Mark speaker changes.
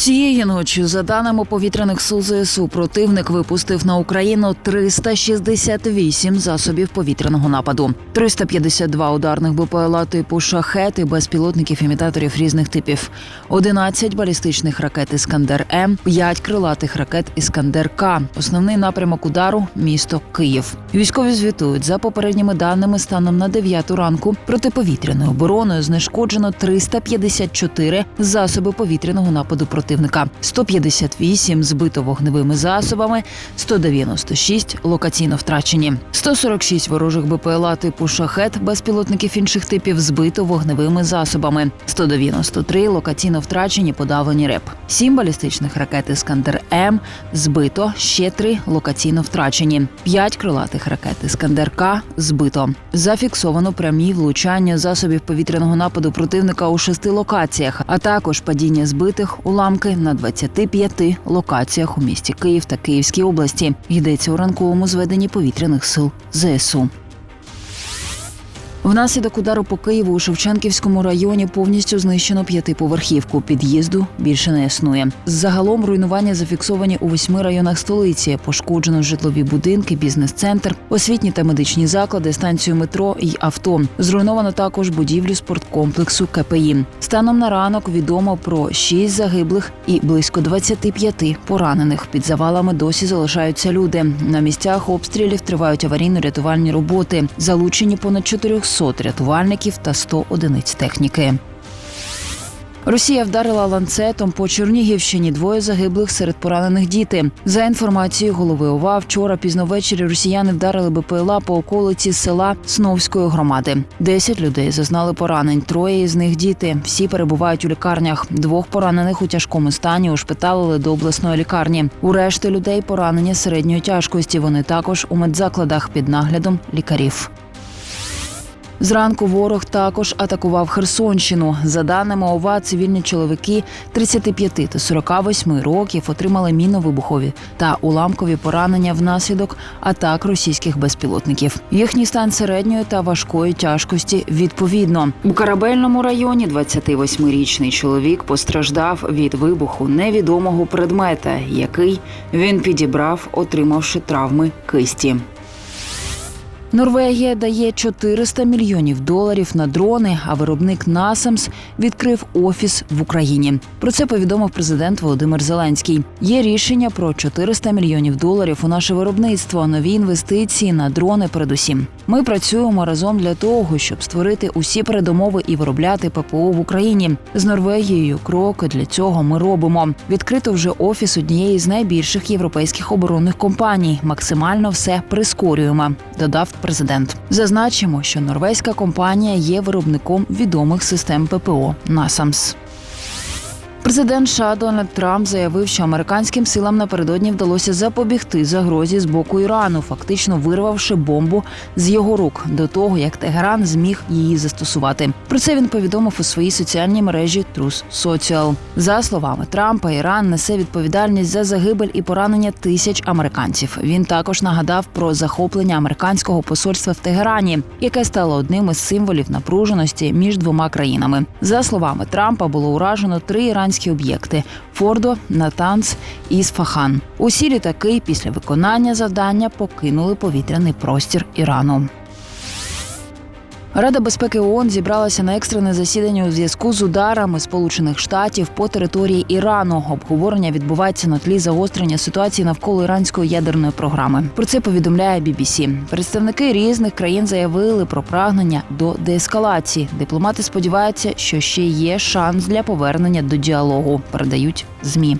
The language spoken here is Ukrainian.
Speaker 1: Цієї ночі, за даними повітряних сил ЗСУ, противник випустив на Україну 368 засобів повітряного нападу, 352 ударних БПЛА типу шахет безпілотників імітаторів різних типів, 11 балістичних ракет Іскандер М, 5 крилатих ракет Іскандер К. Основний напрямок удару місто Київ. Військові звітують за попередніми даними станом на 9 ранку протиповітряною обороною знешкоджено 354 засоби повітряного нападу противника, 158 збито вогневими засобами, 196 локаційно втрачені, 146 ворожих БПЛА типу шахет безпілотників інших типів збито вогневими засобами, 193 локаційно втрачені подавлені РЕП, 7 балістичних ракет Іскандер М збито, ще 3 локаційно втрачені, 5 крилатих ракет Іскандер К збито. Зафіксовано прямі влучання засобів повітряного нападу противника у шести локаціях, а також падіння збитих уламки на 25 локаціях у місті Київ та Київській області. Йдеться у ранковому зведенні повітряних сил ЗСУ. Внаслідок удару по Києву у Шевченківському районі повністю знищено п'ятиповерхівку. Під'їзду більше не існує. Загалом руйнування зафіксовані у восьми районах столиці. Пошкоджено житлові будинки, бізнес-центр, освітні та медичні заклади, станцію метро і авто. Зруйновано також будівлю спорткомплексу КПІ. Станом на ранок відомо про шість загиблих і близько 25 поранених. Під завалами досі залишаються люди. На місцях обстрілів тривають аварійно-рятувальні роботи. Залучені понад 400 рятувальників та 100 одиниць техніки. Росія вдарила ланцетом по Чернігівщині. Двоє загиблих серед поранених діти. За інформацією голови ОВА, вчора пізно ввечері росіяни вдарили БПЛА по околиці села Сновської громади. Десять людей зазнали поранень. Троє із них діти. Всі перебувають у лікарнях. Двох поранених у тяжкому стані ушпиталили до обласної лікарні. У решти людей поранення середньої тяжкості. Вони також у медзакладах під наглядом лікарів. Зранку ворог також атакував Херсонщину. За даними ОВА, цивільні чоловіки 35 та 48 років отримали мінно-вибухові та уламкові поранення внаслідок атак російських безпілотників. Їхній стан середньої та важкої тяжкості відповідно. У корабельному районі 28-річний чоловік постраждав від вибуху невідомого предмета, який він підібрав, отримавши травми кисті. Норвегія дає 400 мільйонів доларів на дрони, а виробник Насамс відкрив офіс в Україні. Про це повідомив президент Володимир Зеленський. Є рішення про 400 мільйонів доларів у наше виробництво, нові інвестиції на дрони. Передусім, ми працюємо разом для того, щоб створити усі передумови і виробляти ППО в Україні. З Норвегією кроки для цього ми робимо. Відкрито вже офіс однієї з найбільших європейських оборонних компаній. Максимально все прискорюємо. Додав президент. Зазначимо, що норвезька компанія є виробником відомих систем ППО Насамс. Президент США Дональд Трамп заявив, що американським силам напередодні вдалося запобігти загрозі з боку Ірану, фактично вирвавши бомбу з його рук до того, як Тегеран зміг її застосувати. Про це він повідомив у своїй соціальній мережі Трус Social. За словами Трампа, Іран несе відповідальність за загибель і поранення тисяч американців. Він також нагадав про захоплення американського посольства в Тегерані, яке стало одним із символів напруженості між двома країнами. За словами Трампа, було уражено три іранські об'єкти: Фордо, Натанс і Сфахан. Усі літаки після виконання завдання покинули повітряний простір Ірану. Рада безпеки ООН зібралася на екстрене засідання у зв'язку з ударами Сполучених Штатів по території Ірану. Обговорення відбувається на тлі загострення ситуації навколо іранської ядерної програми. Про це повідомляє BBC. Представники різних країн заявили про прагнення до деескалації. Дипломати сподіваються, що ще є шанс для повернення до діалогу. Передають змі.